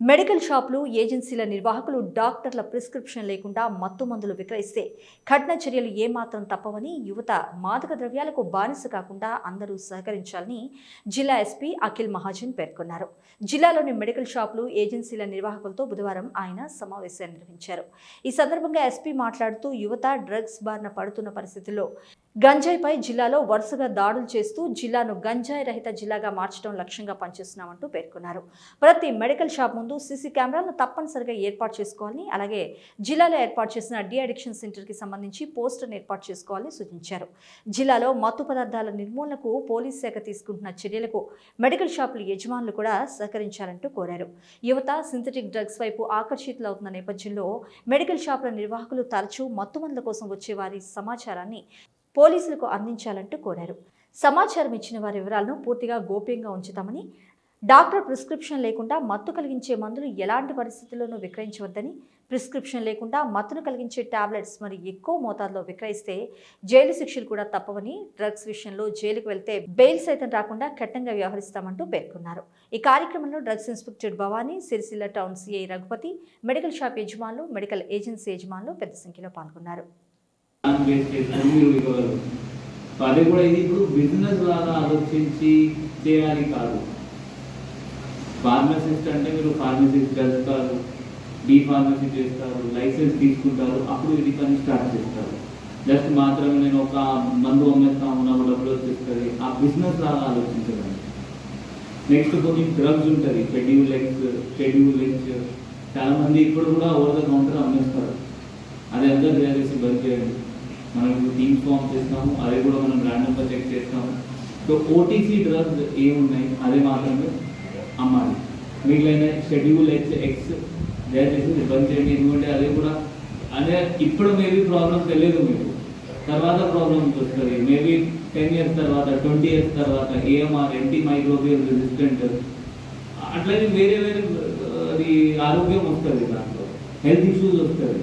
Medical షాపులు ఏజెన్సీల నిర్వాహకులు డాక్టర్ల ప్రిస్క్రిప్షన్ లేకుండా మత్తు మందులు విక్రయిస్తే కఠిన చర్యలు ఏమాత్రం తప్పవని యువత మాదక ద్రవ్యాలకు బానిస కాకుండా అందరూ సహకరించాలని జిల్లా ఎస్పీ అఖిల్ మహాజన్ పేర్కొన్నారు. జిల్లాలోని మెడికల్ షాపులు ఏజెన్సీల నిర్వాహకులతో బుధవారం ఆయన సమావేశాన్ని నిర్వహించారు. ఈ సందర్భంగా ఎస్పీ మాట్లాడుతూ యువత డ్రగ్స్ బారిన పడుతున్న పరిస్థితుల్లో గంజాయిపై జిల్లాలో వరుసగా దాడులు చేస్తూ జిల్లాను గంజాయి రహిత జిల్లాగా మార్చడం లక్ష్యంగా పనిచేస్తున్నామంటూ పేర్కొన్నారు. ప్రతి మెడికల్ షాప్ ముందు సీసీ కెమెరాలను తప్పనిసరిగా ఏర్పాటు చేసుకోవాలని అలాగే జిల్లాలో ఏర్పాటు చేసిన డి అడిక్షన్ సెంటర్కి సంబంధించి పోస్టర్ను ఏర్పాటు చేసుకోవాలని సూచించారు. జిల్లాలో మత్తు పదార్థాల నిర్మూలనకు పోలీస్ శాఖ తీసుకుంటున్న చర్యలకు మెడికల్ షాపుల యజమానులు కూడా సహకరించాలంటూ కోరారు. యువత సింథటిక్ డ్రగ్స్ వైపు ఆకర్షితులవుతున్న నేపథ్యంలో మెడికల్ షాపుల నిర్వాహకులు తరచూ మత్తు మందుల కోసం వచ్చే వారి సమాచారాన్ని పోలీసులకు అందించాలంటూ కోరారు. సమాచారం ఇచ్చిన వారి వివరాలను పూర్తిగా గోప్యంగా ఉంచుతామని డాక్టర్ ప్రిస్క్రిప్షన్ లేకుండా మత్తు కలిగించే మందులు ఎలాంటి పరిస్థితుల్లోనూ విక్రయించవద్దని ప్రిస్క్రిప్షన్ లేకుండా మత్తును కలిగించే టాబ్లెట్స్ మరి ఎక్కువ మోతాదులో విక్రయిస్తే జైలు శిక్షలు కూడా తప్పవని డ్రగ్స్ విషయంలో జైలుకు వెళ్తే బెయిల్ సైతం రాకుండా కఠినంగా వ్యవహరిస్తామంటూ పేర్కొన్నారు. ఈ కార్యక్రమంలో drugs inspector Bhavani Sircilla town CI Raghupati medical shop యజమానులు మెడికల్ ఏజెన్సీ యజమానులు పెద్ద సంఖ్యలో పాల్గొన్నారు. ఇవ్వగలరు. సో అది కూడా ఇది ఇప్పుడు బిజినెస్ లాగా ఆలోచించి చేయాలి కాదు. ఫార్మసిస్ట్ అంటే మీరు ఫార్మసిస్ట్ చదువుతారు బీ ఫార్మసీ చేస్తారు లైసెన్స్ తీసుకుంటారు అప్పుడు ఇది పని స్టార్ట్ చేస్తారు. జస్ట్ మాత్రం నేను ఒక మందు అమ్మేస్తా నాకు డబ్బులు వచ్చేస్తుంది ఆ బిజినెస్ లాగా ఆలోచించడం. నెక్స్ట్ కొన్ని డ్రగ్స్ ఉంటుంది షెడ్యూల్ ఎక్స్ షెడ్యూల్ ఎక్స్ చాలా మంది ఇప్పుడు కూడా ఓవర్ ద కౌంటర్ అమ్మేస్తారు. అది అందరూ దయచేసి బంద్ చేయండి. మనం ఇప్పుడు టీమ్ ఫామ్ చేస్తాము అది కూడా మనం ర్యాండమ్గా చెక్ చేస్తాము. సో ఓటీసీ డ్రగ్స్ ఏమున్నాయి అదే మాత్రమే అమ్మాలి. మిగిలిన షెడ్యూల్ ఎక్స్ ఎక్స్ దయచేసి బంద్ చేయండి ఎందుకంటే అది కూడా అదే ఇప్పుడు మేబీ ప్రాబ్లం తెలియదు మీకు. తర్వాత ప్రాబ్లమ్ వస్తుంది. మేబీ టెన్ ఇయర్స్ తర్వాత ట్వంటీ ఇయర్స్ తర్వాత ఏఎంఆర్ ఎంటీ మైక్రోబియల్ రెసిస్టెంట్ అట్లనే వేరే వేరే అది ఆరోగ్యం వస్తుంది దాంట్లో. హెల్త్ ఇష్యూస్ వస్తుంది.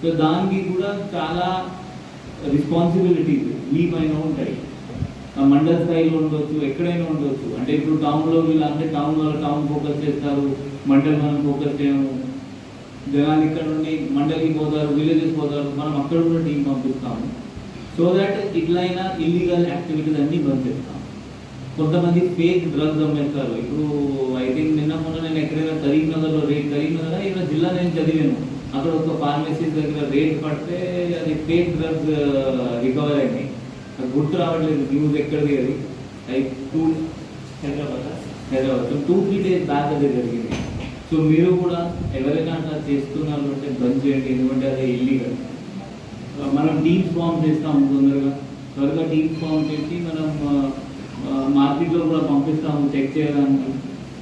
సో దానికి కూడా చాలా రెస్పాన్సిబిలిటీస్ మీ పైన ఉంటాయి. ఆ మండల స్థాయిలో ఉండొచ్చు ఎక్కడైనా ఉండొచ్చు. అంటే ఇప్పుడు టౌన్లో వీళ్ళంటే టౌన్ వాళ్ళు టౌన్ ఫోకస్ చేస్తారు మండలి మనం ఫోకస్ చేయము. జనాలు ఇక్కడ నుండి మండలికి పోతారు విలేజెస్ పోతారు మనం అక్కడ కూడా టీం పంపిస్తాము. సో దట్ ఇట్లయినా ఇల్లీగల్ యాక్టివిటీస్ అన్నీ బంద్ చేస్తాం కొంతమంది ఫేక్ డ్రగ్స్ అమ్మేస్తారు. ఇప్పుడు ఐ థింక్ నిన్న మొన్న నేను ఎక్కడైనా కరీంనగర్లో రేట్ కరీంనగర్ ఇక్కడ జిల్లా నేను చదివాను అక్కడ ఒక ఫార్మసీ దగ్గర రేట్ పడితే అది ఫేక్ డ్రగ్స్ రికవర్ అయినాయి గుర్తు రావట్లేదు న్యూస్ ఎక్కడిది అది? అది to Hyderabad? Hyderabad. So two three days back అది జరిగింది. సో మీరు కూడా ఎవరైనా అట్లా చేస్తున్నారు అంటే బంద్ చేయండి ఎందుకంటే అది ఇల్లీగల్ uh, మనం టీమ్స్ ఫామ్ చేస్తాము తొందరగా. త్వరగా టీమ్స్ ఫామ్ చేసి మనం uh, uh, మార్కెట్లో కూడా పంపిస్తాము చెక్ చేయడానికి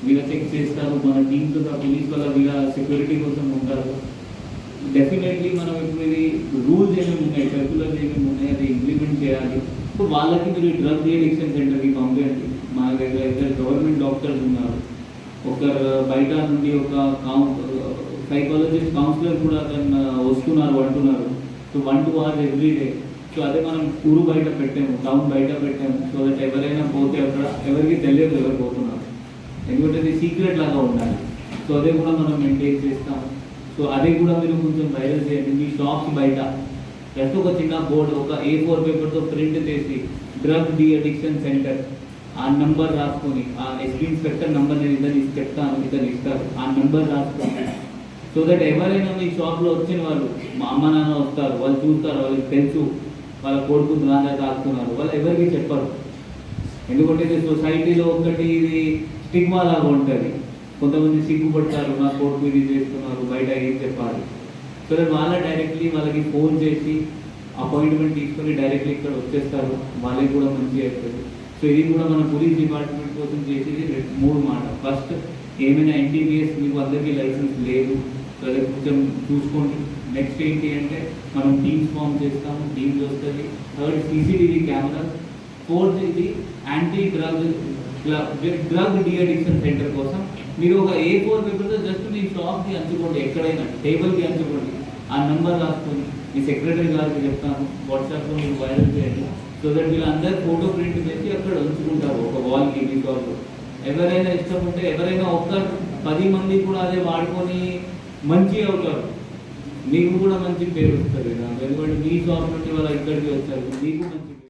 వీళ్ళ చెక్ చేస్తారు మన టీంతో పోలీస్ వల్ల వీళ్ళ సెక్యూరిటీ కోసం ఉంటారు. డెఫినెట్లీ మనం ఇప్పుడు ఇది రూల్స్ ఏమేమి ఉన్నాయి? సర్కులర్స్ ఏమేమి ఉన్నాయి? అది ఇంప్లిమెంట్ చేయాలి. సో వాళ్ళకి మీరు డ్రగ్ రిడిక్షన్ సెంటర్కి పంపించండి మా దగ్గర ఇద్దరు గవర్నమెంట్ డాక్టర్స్ ఉన్నారు. ఒకరు బయట నుండి ఒక కౌన్ సైకాలజిస్ట్ కౌన్సిలర్ కూడా అతను వస్తున్నారు అంటున్నారు. So one two hours every day so అదే మనం ఊరు బయట పెట్టాము టౌన్ బయట పెట్టాము. సో దట్ ఎవరైనా పోతే అక్కడ ఎవరికి తెలియదు ఎవరు పోతున్నారు. ఎందుకంటే ఇది సీక్రెట్ లాగా ఉండాలి. సో అదే కూడా మనం మెయింటైన్ చేస్తాము. సో అది కూడా మీరు కొంచెం వైరల్ చేయండి. మీ షాప్స్ బయట. ప్రతి ఒక చిన్న బోర్డు ఒక ఏ ఫోర్ పేపర్తో ప్రింట్ చేసి డ్రగ్ డి అడిక్షన్ సెంటర్ ఆ నంబర్ రాసుకొని ఆ ఎస్పీ ఇన్స్పెక్టర్ నంబర్ నేను ఇద్దరు చెప్తాను ఇద్దరు ఇస్తారు. ఆ నంబర్ రాసుకొని. సో దట్ ఎవరైనా మీ షాప్లో వచ్చిన వాళ్ళు మా అమ్మ నాన్న వస్తారు వాళ్ళు చూస్తారు వాళ్ళకి తెలుసు వాళ్ళ కొడుకు నాన్న తాగుతున్నారు వాళ్ళు ఎవరికి చెప్పరు. ఎందుకంటే ఇది సొసైటీలో ఒకటి ఇది స్టిగ్మా లాగా ఉంటుంది. కొంతమంది సిగ్గుపడతారు నా కొడుకు ఇది చేస్తున్నారు బయట ఏం చెప్పాలి? సో వాళ్ళ డైరెక్ట్లీ వాళ్ళకి ఫోన్ చేసి అపాయింట్మెంట్ తీసుకొని డైరెక్ట్లీ ఇక్కడ వచ్చేస్తారు. వాళ్ళకి కూడా మంచి అవుతుంది సో ఇది కూడా మన పోలీస్ డిపార్ట్మెంట్ కోసం చేసేది మూడు మాట. ఫస్ట్ ఏమైనా ఎన్టీపీఎస్ మీకు అందరికీ లైసెన్స్ లేదు సో అది కొంచెం చూసుకోండి. నెక్స్ట్ ఏంటి అంటే మనం టీమ్స్ ఫామ్ చేస్తాము టీమ్స్ వస్తుంది థర్డ్ సీసీటీవీ కెమెరా ఫోర్త్ ఇది anti drug drug deaddiction centre కోసం మీరు ఒక ఏ ఫోర్ పేపర్తో జస్ట్ మీ షాప్కి అంచుకోండి ఎక్కడైనా టేబుల్కి అంచుకోండి. ఆ నెంబర్ రాసుకొని మీ సెక్రటరీ గారికి చెప్తాను వాట్సాప్లో మీరు వైరల్ చేయండి. సో దట్ వీళ్ళందరూ ఫోటో ప్రింట్ చేసి అక్కడ ఉంచుకుంటారు ఒక వాల్కి మీ షాప్లో ఎవరైనా ఇష్టం ఉంటే ఎవరైనా ఒక్క పది మంది కూడా అదే వాడుకొని మంచి అవుతారు. మీకు కూడా మంచి పేరు వస్తుంది కదా. ఎందుకంటే మీ షాప్ నుండి వాళ్ళ ఇక్కడికి వచ్చారు. మీకు మంచి